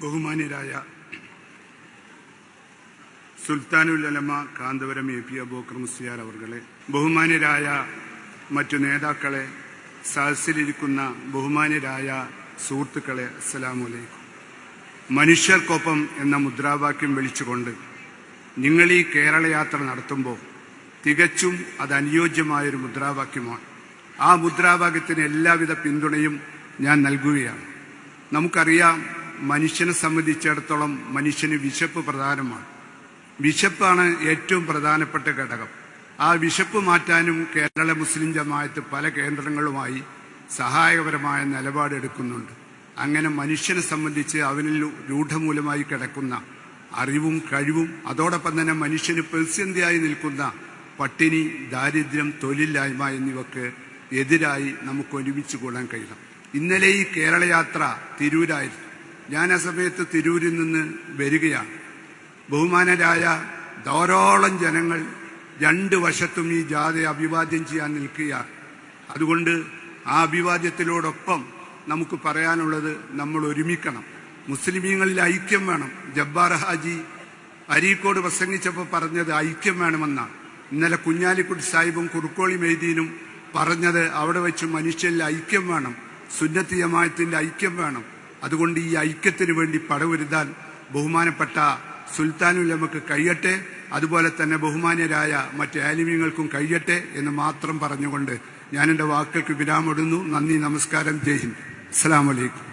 ബഹുമാന്യരായ സുൽത്താനുൽ അലമ കാന്തപുരം എ പി അബൂക്കർ മുസ്ലിയാർ അവർകളെ ബഹുമാന്യരായ മറ്റു നേതാക്കളെ സഹസിലിരിക്കുന്ന ബഹുമാന്യരായ സുഹൃത്തുക്കളെ അസ്സലാമലൈക്കും മനുഷ്യർക്കൊപ്പം എന്ന മുദ്രാവാക്യം വിളിച്ചുകൊണ്ട് നിങ്ങൾ ഈ കേരളയാത്ര നടത്തുമ്പോൾ തികച്ചും അത് അനുയോജ്യമായൊരു മുദ്രാവാക്യമാണ്. ആ മുദ്രാവാക്യത്തിന് എല്ലാവിധ പിന്തുണയും ഞാൻ നൽകുകയാണ്. നമുക്കറിയാം മനുഷ്യനെ സംബന്ധിച്ചിടത്തോളം മനുഷ്യന് വിശപ്പ് പ്രധാനമാണ്. വിശപ്പാണ് ഏറ്റവും പ്രധാനപ്പെട്ട ഘടകം. ആ വിശപ്പ് മാറ്റാനും കേരള മുസ്ലിം ജമായത്ത് പല കേന്ദ്രങ്ങളുമായി സഹായകപരമായ നിലപാടെടുക്കുന്നുണ്ട് അങ്ങനെ മനുഷ്യനെ സംബന്ധിച്ച് അവനിൽ രൂഢമൂലമായി കിടക്കുന്ന അറിവും കഴിവും അതോടൊപ്പം തന്നെ മനുഷ്യന് പ്രതിസന്ധിയായി നിൽക്കുന്ന പട്ടിണി ദാരിദ്ര്യം തൊഴിലില്ലായ്മ എന്നിവക്ക് എതിരായി നമുക്ക് ഒരുമിച്ച് കൂടാൻ കഴിയണം. ഇന്നലെ ഈ കേരളയാത്ര തിരൂരായിരുന്നു. ഞാൻ ആ സമയത്ത് തിരൂരിൽ നിന്ന് വരികയാണ്. ബഹുമാനരായ ധാരാളം ജനങ്ങൾ രണ്ട് വശത്തും ഈ ജാഥയെ അഭിവാദ്യം ചെയ്യാൻ നിൽക്കുകയാണ്. അതുകൊണ്ട് ആ അഭിവാദ്യത്തിലോടൊപ്പം നമുക്ക് പറയാനുള്ളത് നമ്മൾ ഒരുമിക്കണം. മുസ്ലിമീങ്ങളിൽ ഐക്യം വേണം. ജബ്ബാർ ഹാജി അരീക്കോട് പ്രസംഗിച്ചപ്പോൾ പറഞ്ഞത് ഐക്യം വേണമെന്നാണ്. ഇന്നലെ കുഞ്ഞാലിക്കുട്ടി സാഹിബും കുറുക്കോളി മെയ്തീനും പറഞ്ഞത് അവിടെ വെച്ച് മനുഷ്യരിൽ ഐക്യം വേണം. സുന്നത്തി ജമായത്തിന്റെ ഐക്യം വേണം. അതുകൊണ്ട് ഈ ഐക്യത്തിന് വേണ്ടി പടവരുതാൻ ബഹുമാനപ്പെട്ട സുൽത്താനുലമക്ക് കഴിയട്ടെ അതുപോലെ തന്നെ ബഹുമാന്യരായ മറ്റ് ആലിമ്യങ്ങൾക്കും കഴിയട്ടെ എന്ന് മാത്രം പറഞ്ഞുകൊണ്ട് ഞാൻ എന്റെ വാക്കുകൾക്ക് വിരാമിടുന്നു നന്ദി നമസ്കാരം. ജയ് ഹിന്ദ്. അസ്സാം വലൈക്കും